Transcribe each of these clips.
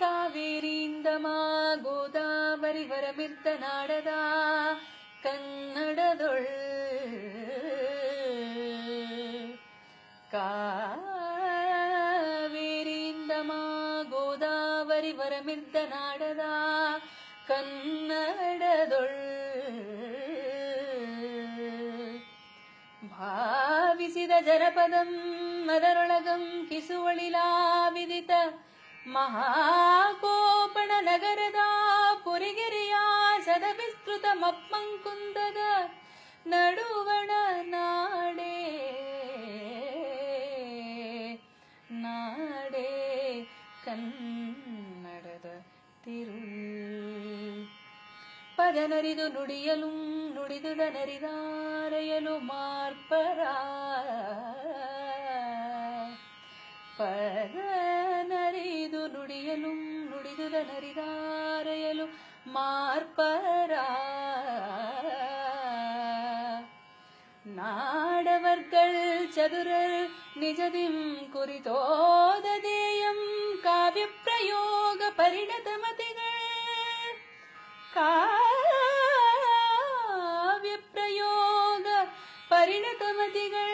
ಕಾವೇರಿಯಿಂದಮ ಗೋದಾವರಿ ವರಮಿರ್ದ ನಾಡದ ಕನ್ನಡದೊಳ್ ಕಾವೇರಿಯಿಂದಮ ಗೋದಾವರಿ ವರಮಿರ್ದ ನಾಡದ ಕನ್ನಡದೊಳ್ ಭಾವಿಸಿದ ಜನಪದಂ ಅದರೊಳಗಂ ಕಿಸುವಳಿಲಾ ವಿದಿತ ಮಹಾಕೋಪಣ ನಗರದ ಪುರಿಗಿರಿಯ ಸದ ವಿಸ್ತೃತ ಮಪ್ಪಂಕುಂದದ ನಡುವಣ ನಾಡೇ ನಾಡೇ ಕನ್ನಡದ ತಿರುಳ್ ಪದನರಿದು ನುಡಿಯಲು ನುಡಿದುದ ನರಿದಾರೆಯಲು ನುಡಿದುದ ನರಿದಾರೆಯಲು ಮಾರ್ಪರ നാടവർകൾ ചതുരർ നിജതിം കുറിതോദതേയം കാവ്യപ്രയോഗ പരിണതമതികൾ കാവ്യപ്രയോഗ പരിണതമതികൾ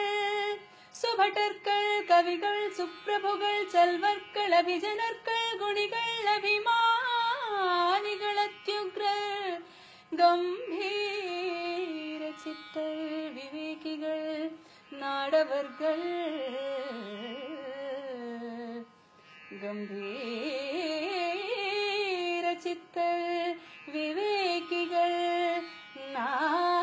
சுபட்டர்கள் கவிகள் சுப்பிரபுகள் செல்வர்கள் அபிஜனர்கள் குணிகள் அபிமானிகள் அத்தியுக்ரர் கம்பீர சித்தர் விவேகிகள் நாடவர்கள் கம்பீர சித்தர் விவேகிகள் நான்